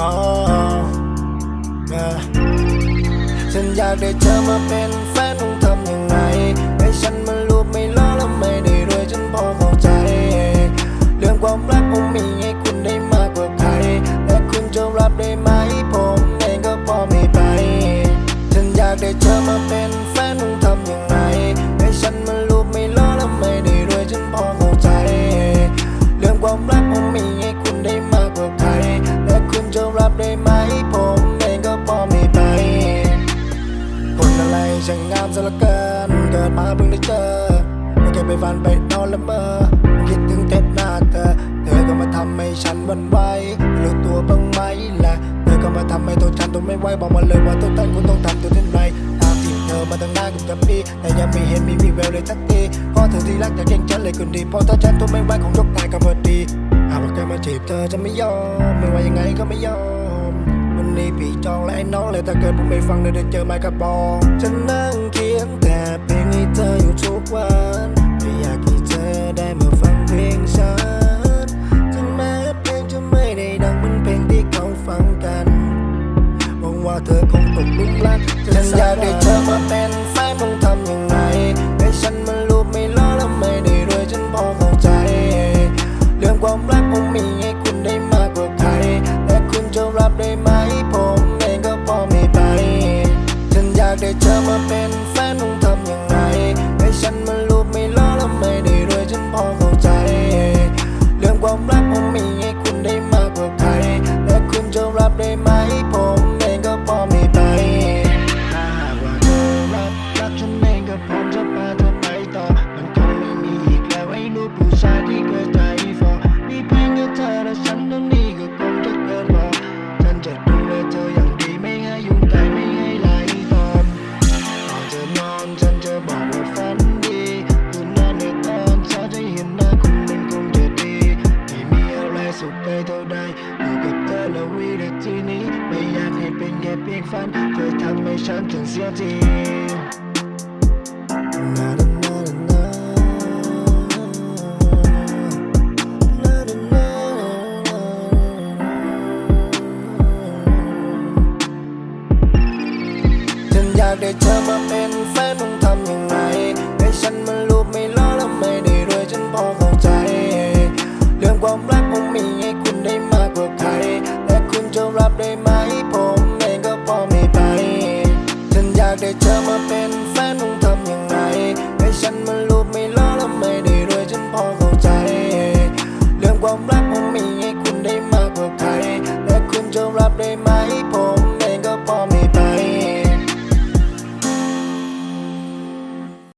oh, yeah. ฉันอยากได้เธอมาเป็นแฟนามซะเหลือเกิน เกิดมาเพิ่งได้เจอไม่เคยไปฝันไปนอนละเมอคิดถึงเท็ดหน้าเธอ เธอก็มาทำให้ฉันวันไหวรู้ตัวบ้างไหมล่ะ เธอก็มาทำให้ตัวฉันทนไม่ไหวบอกมาเลยว่าตัวท่านคุณต้องทำตัวท่านไรตามที่เธอมาตั้งนานกือบจะปีแต่ยังไม่เห็นมีวี่แววเลยสักทีเพราะเธอที่รักแต่ยังฉันเลยคนดีเพราะถ้าฉันทนไม่ไหวของยกตายก็พอดีหากว่าแกมาจีบเธอจะไม่ยอมไม่ว่ายังไงก็ไม่ยอม นี้พี่จองและไอ้น้องเลยถ้าเกิดผมไม่ฟังเดี๋ยวได้เจอไม้กระบองฉันนั่งเขียนแต่เพลงให้เธออยู่ทุกวันไม่อยากให้เธอได้มาฟังเพลงฉันถึงแม้เพลงจะไม่ได้ดังเหมือนเพลงที่เขาฟังกันหวังว่าเธอคงตกหลุมรักฉันอยากได้เธอมาเป็นแฟนต้องทำยังไง เธอมาเป็นแฟนของเธอ นอนฉันจะบอกว่าฝันดีคืนนั้นในตอนเช้าจะเห็นหน้าคุณมันคงจะดีไม่มีอะไรสุขไปเท่าใดอยู่กับเธอและวินาทีนี้ ไม่อยากให้เป็นแค่เพียงฝัน เธอทำให้ฉันถึงเสียทีากได้เธอมาเป็นแฟนต้องทำยังไงให้ฉันมันลูกไม่ล้อและไม่ได้รวยฉันพอเข้าใจ เรื่องความรักผมมีให้คุณได้มากกว่าใครและคุณจะรับได้ไหมผมเองก็พอไม่ไป ฉันอยากได้เธอมาเป็นแฟนต้องทำยังไงให้ฉันมันลูกไม่ล้อและไม่ได้รวยฉันพอเข้าใจ เรื่องความรักผมมีให้คุณได้มากกว่าใครและคุณจะรับได้ไหมผมเองก็พอไม่